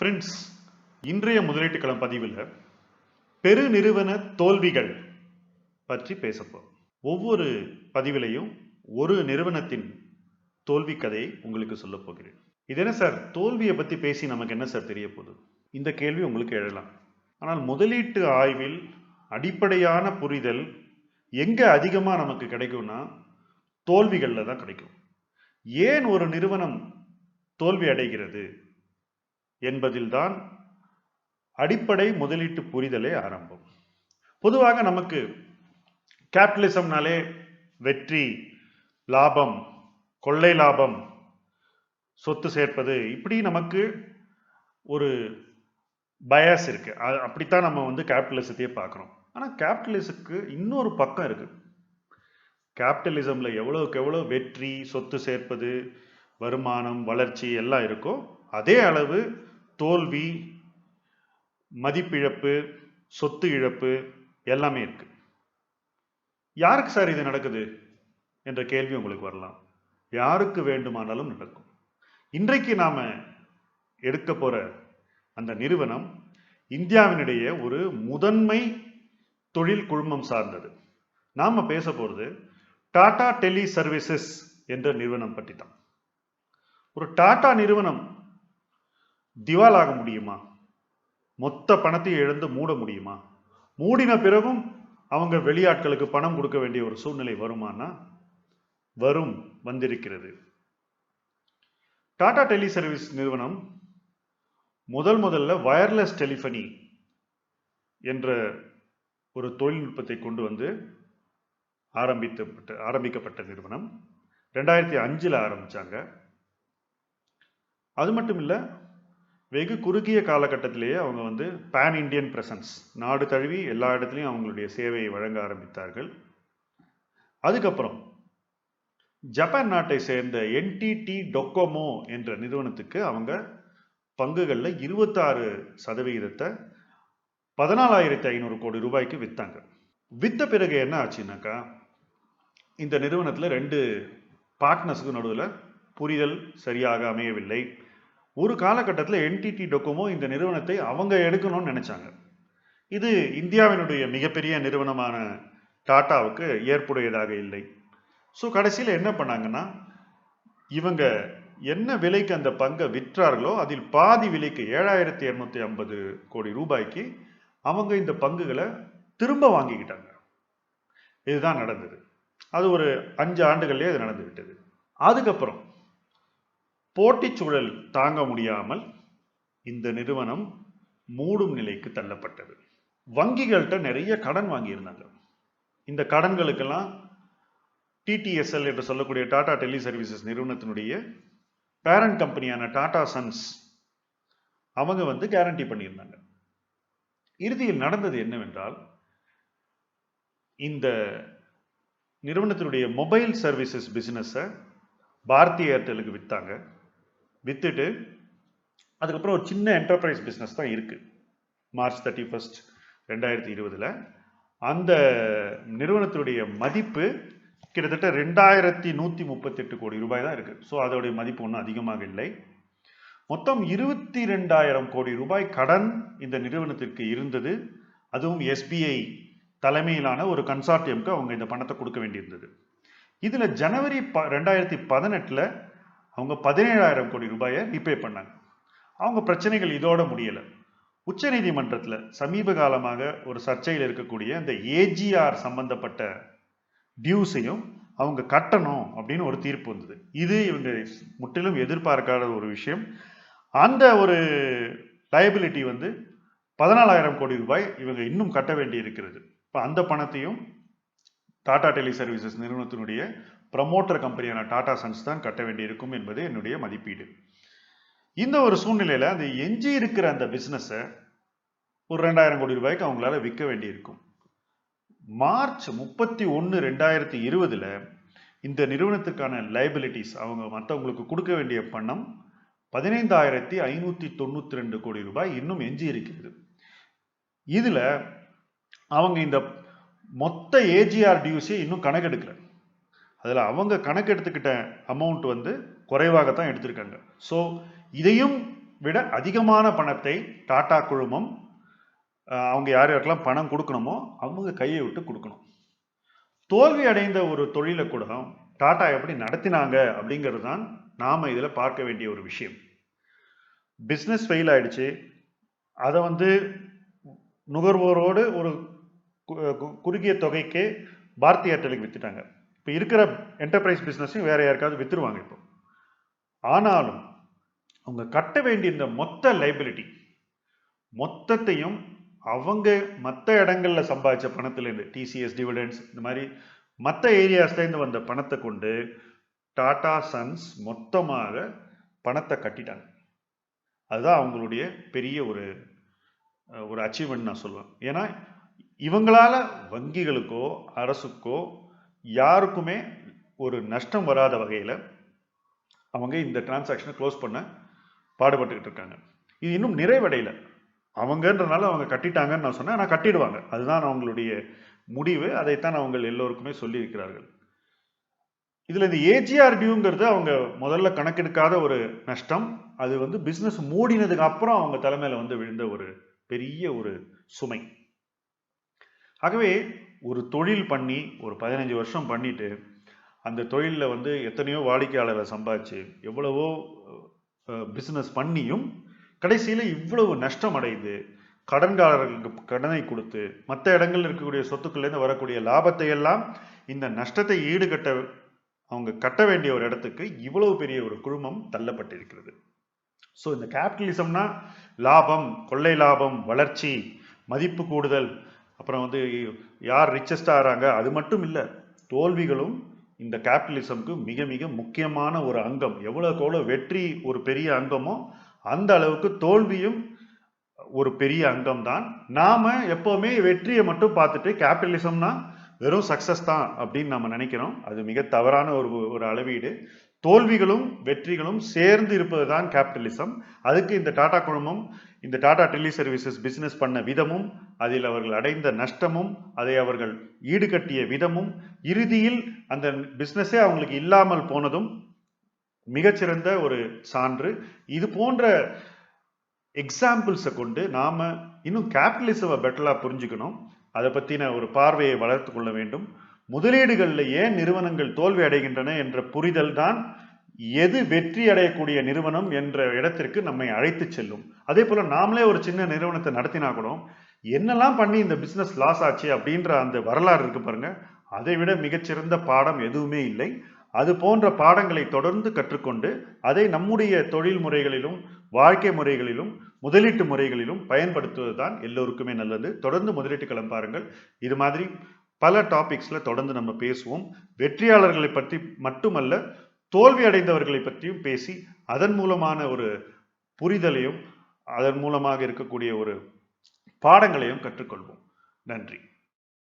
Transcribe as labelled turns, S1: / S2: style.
S1: Friends இன்றைய முதலீட்டு களம் பதிவில் பெருநிறுவன தோல்விகள் பற்றி பேசப்போம் ஒவ்வொரு பதிவிலையும் ஒரு நிறுவனத்தின் தோல்வி கதையை உங்களுக்கு சொல்ல போகிறேன். இது என்ன சார்? தோல்வியை பற்றி பேசி நமக்கு என்ன சார் தெரிய போகுது? இந்த கேள்வி உங்களுக்கு எழலாம். ஆனால் முதலீட்டு ஆய்வில் அடிப்படையான புரிதல் எங்கே அதிகமாக நமக்கு கிடைக்கும்னா தோல்விகளில் தான் கிடைக்கும். ஏன் ஒரு நிறுவனம் தோல்வி அடைகிறது? என்பதில்தான் அடிப்படை முதலீட்டு புரிதலே ஆரம்பம். பொதுவாக நமக்கு கேபிட்டலிசம்னாலே வெற்றி லாபம் கொள்ளை லாபம் சொத்து சேர்ப்பது இப்படி நமக்கு ஒரு பயாஸ் இருக்கு. அப்படித்தான் நம்ம வந்து கேபிட்டலிசத்தையே பார்க்குறோம். ஆனால் கேபிட்டலிசத்துக்கு இன்னொரு பக்கம் இருக்கு. கேபிட்டலிசம்ல எவ்வளவுக்கு எவ்வளோ வெற்றி சொத்து சேர்ப்பது வருமானம் வளர்ச்சி எல்லாம் இருக்கோ அதே அளவு தோல்வி மதிப்பிழப்பு சொத்து இழப்பு எல்லாமே இருக்கு. யாருக்கு சார் இது நடக்குது? என்ற கேள்வி உங்களுக்கு வரலாம். யாருக்கு வேண்டுமானாலும் நடக்கும். இன்றைக்கு நாம எடுக்க போற அந்த நிறுவனம் இந்தியாவினுடைய ஒரு முதன்மை தொழில் குழுமம் சார்ந்தது. நாம பேச போறது டாடா டெலி சர்வீசஸ் என்ற நிறுவனம் பற்றி தான் ஒரு டாடா நிறுவனம் திவாலாக முடியுமா? மொத்த பணத்தையும் இழந்து மூட முடியுமா? மூடின பிறகும் அவங்க வெளியாட்களுக்கு பணம் கொடுக்க வேண்டிய ஒரு சூழ்நிலை வருமானா? வரும் வந்திருக்கிறது. டாடா டெலி சர்வீஸ் நிறுவனம் முதல் முதல்ல வயர்லெஸ் டெலிஃபனி என்ற ஒரு தொழில்நுட்பத்தை கொண்டு வந்து ஆரம்பித்தப்பட்ட ஆரம்பிக்கப்பட்ட நிறுவனம். ரெண்டாயிரத்தி அஞ்சில் ஆரம்பித்தாங்க அது மட்டும் இல்லை வெகு குறுகிய காலகட்டத்திலேயே அவங்க வந்து பேன் இந்தியன் பிரசன்ஸ் நாடு தழுவி எல்லா இடத்துலையும் அவங்களுடைய சேவையை வழங்க ஆரம்பித்தார்கள். அதுக்கப்புறம் ஜப்பான் நாட்டை சேர்ந்த என்டிடி டொக்கோமோ என்ற நிறுவனத்துக்கு அவங்க பங்குகளில் இருபத்தாறு சதவிகிதத்தை பதினாலாயிரத்தி ஐநூறு கோடி ரூபாய்க்கு விற்றாங்க விற்ற பிறகு என்ன ஆச்சுன்னாக்கா இந்த நிறுவனத்தில் ரெண்டு பார்ட்னர்ஸுக்கு நடுவில் புரிதல் சரியாக அமையவில்லை. ஒரு காலகட்டத்தில் என்டிடி டொக்கோமோ இந்த நிறுவனத்தை அவங்க எடுக்கணும்னு நினைச்சாங்க. இது இந்தியாவினுடைய மிகப்பெரிய நிறுவனமான டாட்டாவுக்கு ஏற்புடையதாக இல்லை. ஸோ கடைசியில் என்ன பண்ணாங்கன்னா இவங்க என்ன விலைக்கு அந்த பங்கை விற்றார்களோ அதில் பாதி விலைக்கு ஏழாயிரத்தி இரநூத்தி ஐம்பது கோடி ரூபாய்க்கு அவங்க இந்த பங்குகளை திரும்ப வாங்கிக்கிட்டாங்க. இதுதான் நடந்தது. அது ஒரு அஞ்சு ஆண்டுகள்லேயே அது நடந்து விட்டது அதுக்கப்புறம் போட்டிச் சூழல் தாங்க முடியாமல் இந்த நிறுவனம் மூடும் நிலைக்கு தள்ளப்பட்டது. வங்கிகள்கிட்ட நிறைய கடன் வாங்கியிருந்தாங்க. இந்த கடன்களுக்கெல்லாம் டிடிஎஸ்எல் என்று சொல்லக்கூடிய டாடா டெலி சர்வீசஸ் நிறுவனத்தினுடைய பேரண்ட் கம்பெனியான டாடா சன்ஸ் அவங்க வந்து கேரண்டி பண்ணியிருந்தாங்க. இறுதியில் நடந்தது என்னவென்றால் இந்த நிறுவனத்தினுடைய மொபைல் சர்வீசஸ் பிஸ்னஸை பாரதி ஏர்டெலுக்கு விற்றாங்க வித்துட்டு அதுக்கப்புறம் ஒரு சின்ன என்டர்பிரைஸ் பிஸ்னஸ் தான் இருக்குது மார்ச் தேர்ட்டி ஃபர்ஸ்ட் ரெண்டாயிரத்தி இருபதில். அந்த நிறுவனத்தினுடைய மதிப்பு கிட்டத்தட்ட ரெண்டாயிரத்தி நூற்றி முப்பத்தெட்டு கோடி ரூபாய் தான் இருக்குது ஸோ அதோடைய மதிப்பு ஒன்றும் அதிகமாக இல்லை. மொத்தம் இருபத்தி ரெண்டாயிரம் கோடி ரூபாய் கடன் இந்த நிறுவனத்திற்கு இருந்தது. அதுவும் எஸ்பிஐ தலைமையிலான ஒரு கன்சார்டியம்க்கு அவங்க இந்த பணத்தை கொடுக்க வேண்டியிருந்தது. இதில் ஜனவரி ப ரெண்டாயிரத்தி பதினெட்டில் அவங்க பதினேழாயிரம் கோடி ரூபாயை ரீபே பண்ணாங்க. அவங்க பிரச்சனைகள் இதோட முடியல. உச்சநீதிமன்றத்தில் சமீப காலமாக ஒரு சர்ச்சையில் இருக்கக்கூடிய அந்த ஏஜிஆர் சம்பந்தப்பட்ட டியூஸையும் அவங்க கட்டணும் அப்படின்னு ஒரு தீர்ப்பு வந்தது. இது இவங்க முற்றிலும் எதிர்பார்க்காத ஒரு விஷயம். அந்த ஒரு லயபிலிட்டி வந்து பதினாலாயிரம் கோடி ரூபாய் இவங்க இன்னும் கட்ட வேண்டி இருக்கிறது இப்போ அந்த பணத்தையும் டாடா டெலி சர்வீசஸ் நிறுவனத்தினுடைய ப்ரமோட்டர் கம்பெனியான டாடா சன்ஸ் தான் கட்ட வேண்டியிருக்கும் என்பது என்னுடைய மதிப்பீடு. இந்த ஒரு சூழ்நிலையில் அந்த எஞ்சி இருக்கிற அந்த பிஸ்னஸை ஒரு ரெண்டாயிரம் கோடி ரூபாய்க்கு அவங்களால விற்க வேண்டியிருக்கும். மார்ச் முப்பத்தி ஒன்று ரெண்டாயிரத்தி இருபதில் இந்த நிறுவனத்துக்கான லைபிலிட்டிஸ் அவங்க மற்றவங்களுக்கு கொடுக்க வேண்டிய பணம் பதினைந்தாயிரத்தி ஐநூற்றி தொண்ணூற்றி ரெண்டு கோடி ரூபாய் இன்னும் எஞ்சி இருக்கிறது. இதில் அவங்க இந்த மொத்த ஏஜிஆர் டியூஸே இன்னும் கணக்கெடுக்கல. அதில் அவங்க கணக்கு எடுத்துக்கிட்ட அமௌண்ட் வந்து குறைவாகத்தான் எடுத்திருக்காங்க. ஸோ இதையும் விட அதிகமான பணத்தை டாடா குழுமம் அவங்க யார் யாருக்கெல்லாம் பணம் கொடுக்கணுமோ அவங்க கையை விட்டு கொடுக்கணும். தோல்வி அடைந்த ஒரு தொழிலை கூட டாடா எப்படி நடத்தினாங்க அப்படிங்கிறது தான் நாம் இதில் பார்க்க வேண்டிய ஒரு விஷயம். பிஸ்னஸ் ஃபெயில் ஆயிடுச்சு. அதை வந்து நுகர்வோரோடு ஒரு கு- கு- குறுகிய தொகைக்கு பாரதி ஏர்டெலுக்கு விற்றுட்டாங்க இப்போ இருக்கிற என்டர்பிரைஸ் பிஸ்னஸையும் வேற யாருக்காவது வித்துருவாங்க இப்போ. ஆனாலும் அவங்க கட்ட வேண்டிய இந்த மொத்த லைபிலிட்டி மொத்தத்தையும் அவங்க மற்ற இடங்களில் சம்பாதிச்ச பணத்துலேருந்து டிசிஎஸ் டிவிடெண்ட்ஸ் இந்த மாதிரி மற்ற ஏரியாஸ்லேருந்து வந்த பணத்தை கொண்டு டாடா சன்ஸ் மொத்தமாக பணத்தை கட்டிட்டாங்க. அதுதான் அவங்களுடைய பெரிய ஒரு ஒரு அச்சீவ்மெண்ட் நான் சொல்லுவேன் ஏன்னா இவங்களால வங்கிகளுக்கோ அரசுக்கோ யாருக்குமே ஒரு நஷ்டம் வராத வகையில் அவங்க இந்த டிரான்சாக்ஷனை க்ளோஸ் பண்ண பாடுபட்டுக்கிட்டு இருக்காங்க. இது இன்னும் நிறைவடையில. அவங்கன்றனால அவங்க கட்டிட்டாங்கன்னு நான் சொன்னேன். ஆனால் கட்டிடுவாங்க. அதுதான் அவங்களுடைய முடிவு. அதைத்தான் அவங்க எல்லோருக்குமே சொல்லியிருக்கிறார்கள். இதில் இந்த ஏஜிஆர் டியூங்கிறது அவங்க முதல்ல கணக்கெடுக்காத ஒரு நஷ்டம். அது வந்து பிஸ்னஸ் மூடினதுக்கு அப்புறம் அவங்க தலைமையில் வந்து விழுந்த ஒரு பெரிய ஒரு சுமை. ஆகவே ஒரு தொழில் பண்ணி ஒரு பதினஞ்சு வருஷம் பண்ணிட்டு அந்த தொழிலில் வந்து எத்தனையோ வாடிக்கையாளரை சம்பாதிச்சு எவ்வளவோ பிஸ்னஸ் பண்ணியும் கடைசியில் இவ்வளவு நஷ்டம் அடைந்து கடன்காரர்களுக்கு கடனை கொடுத்து மற்ற இடங்கள்ல இருக்கக்கூடிய சொத்துக்கள்லேருந்து வரக்கூடிய லாபத்தை எல்லாம் இந்த நஷ்டத்தை ஈடுகட்ட அவங்க கட்ட வேண்டிய ஒரு இடத்துக்கு இவ்வளவு பெரிய ஒரு குழுமம் தள்ளப்பட்டிருக்கிறது. ஸோ இந்த கேபிட்டலிசம்னா லாபம் கொள்ளை லாபம் வளர்ச்சி மதிப்பு கூடுதல் அப்புறம் வந்து யார் ரிச்சஸ்டாக ஆகிறாங்க அது மட்டும் இல்லை தோல்விகளும் இந்த கேபிட்டலிசம்க்கு மிக மிக முக்கியமான ஒரு அங்கம். எவ்வளோக்கு எவ்வளோ வெற்றி ஒரு பெரிய அங்கமோ அந்த அளவுக்கு தோல்வியும் ஒரு பெரிய அங்கம் தான் நாம் எப்போவுமே வெற்றியை மட்டும் பார்த்துட்டு கேபிட்டலிசம்னா வெறும் சக்சஸ் தான் அப்படின்னு நம்ம நினைக்கிறோம். அது மிக தவறான ஒரு ஒரு அளவீடு. தோல்விகளும் வெற்றிகளும் சேர்ந்து இருப்பது தான் கேபிட்டலிசம் அதுக்கு இந்த டாடா குழுமம் இந்த டாடா டெலி சர்வீசஸ் பிஸ்னஸ் பண்ண விதமும் அதில் அவர்கள் அடைந்த நஷ்டமும் அதை அவர்கள் ஈடுகட்டிய விதமும் இறுதியில் அந்த பிஸ்னஸே அவங்களுக்கு இல்லாமல் போனதும் மிகச்சிறந்த ஒரு சான்று. இது போன்ற எக்ஸாம்பிள்ஸை கொண்டு நாம் இன்னும் கேபிட்டலிசமை பெட்டராக புரிஞ்சுக்கணும். அதை பற்றின ஒரு பார்வையை வளர்த்து கொள்ள வேண்டும். முதலீடுகளில் ஏன் நிறுவனங்கள் தோல்வி அடைகின்றன என்ற புரிதல் தான் எது வெற்றி அடையக்கூடிய நிறுவனம் என்ற இடத்திற்கு நம்மை அழைத்து செல்லும். அதே போல் நாமளே ஒரு சின்ன நிறுவனத்தை நடத்தினா கூட என்னெல்லாம் பண்ணி இந்த பிஸ்னஸ் லாஸ் ஆச்சு அப்படின்ற அந்த வரலாறு இருக்கு பாருங்க. அதை விட மிகச்சிறந்த பாடம் எதுவுமே இல்லை. அது போன்ற பாடங்களை தொடர்ந்து கற்றுக்கொண்டு அதை நம்முடைய தொழில் முறைகளிலும் வாழ்க்கை முறைகளிலும் முதலீட்டு முறைகளிலும் பயன்படுத்துவது தான் எல்லோருக்குமே நல்லது. தொடர்ந்து முதலீட்டு களம் பாருங்கள். இது மாதிரி பல டாபிக்ஸில் தொடர்ந்து நம்ம பேசுவோம். வெற்றியாளர்களை பற்றி மட்டுமல்ல தோல்வி அடைந்தவர்களை பற்றியும் பேசி அதன் மூலமான ஒரு புரிதலையும் அதன் மூலமாக இருக்கக்கூடிய ஒரு பாடங்களையும் கற்றுக்கொள்வோம். நன்றி.